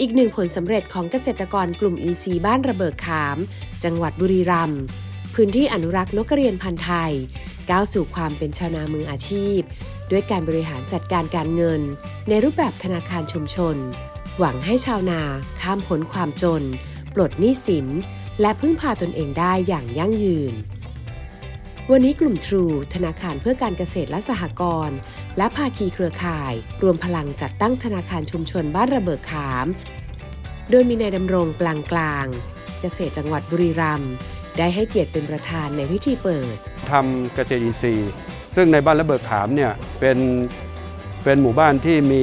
อีกหนึ่งผลสำเร็จของเกษตรกรกลุ่มอินทรีย์บ้านระเบิดขาม จังหวัดบุรีรัมย์พื้นที่อนุรักษ์นกกระเรียนพันธุ์ไทย ก้าวสู่ความเป็นชาวนามืออาชีพ ด้วยการบริหารจัดการการเงิน ในรูปแบบธนาคารชุมชน หวังให้ชาวนาข้ามพ้นความจน ปลดหนี้สิน และพึ่งพาตนเองได้อย่างยั่งยืน วันนี้กลุ่มทรูธนาคารเพื่อการเกษตรและสหกรณ์และภาคีเครือข่าย รวมพลังจัดตั้งธนาคารชุมชนบ้านระเบิดขาม โดยมีนายดำรงกลางกลาง เกษตรจังหวัดบุรีรัมย์ได้ให้เกียรติเป็นประธานในพิธีเปิดทำเกษตรอินทรีย์ซึ่งในบ้านระเบิดขามเนี่ยเป็นเป็นหมู่บ้านที่มี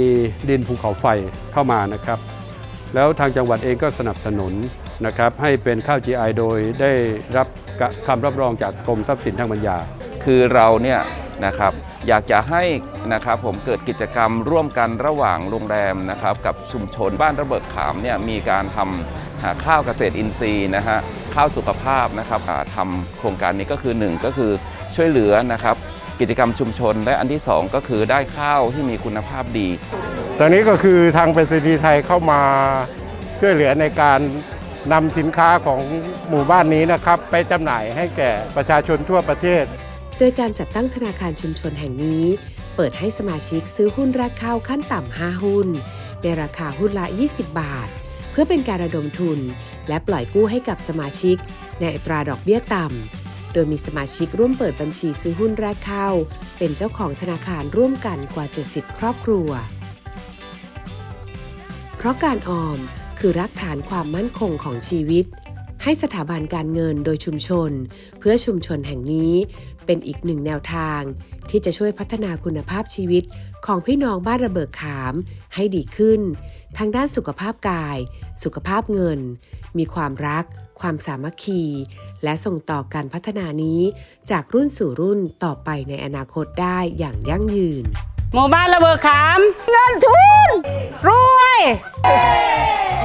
ดินภูเขาไฟเข้ามานะครับ แล้วทางจังหวัดเองก็สนับสนุน นะครับให้เป็นข้าว GI โดยได้รับคำรับรองจากกรมทรัพย์สินทางปัญญา คือเราเนี่ยนะครับอยากจะให้นะครับผมเกิดกิจกรรมร่วมกันระหว่างโรงแรมนะครับกับชุมชนบ้านระเบิดขามเนี่ยมีการทำหาข้าวเกษตรอินทรีย์นะฮะข้าวสุขภาพนะครับอ่าทำโครงการนี้ก็คือหนึ่งก็คือช่วยเหลือนะครับกิจกรรมชุมชน และอันที่สองก็คือได้ข้าวที่มีคุณภาพดี ตอนนี้ก็คือทางเป็นสนีย์ไทยเข้ามาช่วยเหลือในการ นำสินค้าของหมู่บ้านนี้นะครับ ไปจำหน่ายให้แก่ประชาชนทั่วประเทศ โดยการจัดตั้งธนาคารชุมชนแห่งนี้ เปิดให้สมาชิกซื้อหุ้นแรกเข้าขั้นต่ำ 5 หุ้น ในราคาหุ้นละ 20 บาท เพื่อเป็นการระดมทุน และปล่อยกู้ให้กับสมาชิก ในอัตราดอกเบี้ยต่ำ โดยมีสมาชิกร่วมเปิดบัญชีซื้อหุ้นแรกเข้า เป็นเจ้าของธนาคารร่วมกันกว่า 70 ครอบครัว เพราะการออม คือรักฐานความมั่นคงของชีวิต ให้สถาบันการเงินโดยชุมชน เพื่อชุมชนแห่งนี้เป็นอีกหนึ่งแนวทาง ที่จะช่วยพัฒนาคุณภาพชีวิตของพี่น้องบ้านระเบิดขามให้ดีขึ้นทั้งด้านสุขภาพกาย สุขภาพเงิน มีความรัก ความสามัคคี และส่งต่อการพัฒนานี้จากรุ่นสู่รุ่นต่อไปในอนาคตได้อย่างยั่งยืน หมู่บ้านระเบิดขาม เงินทุนรวย ป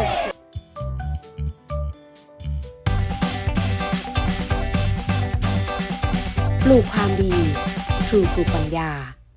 ลูกความดีทรูปลูกปัญญา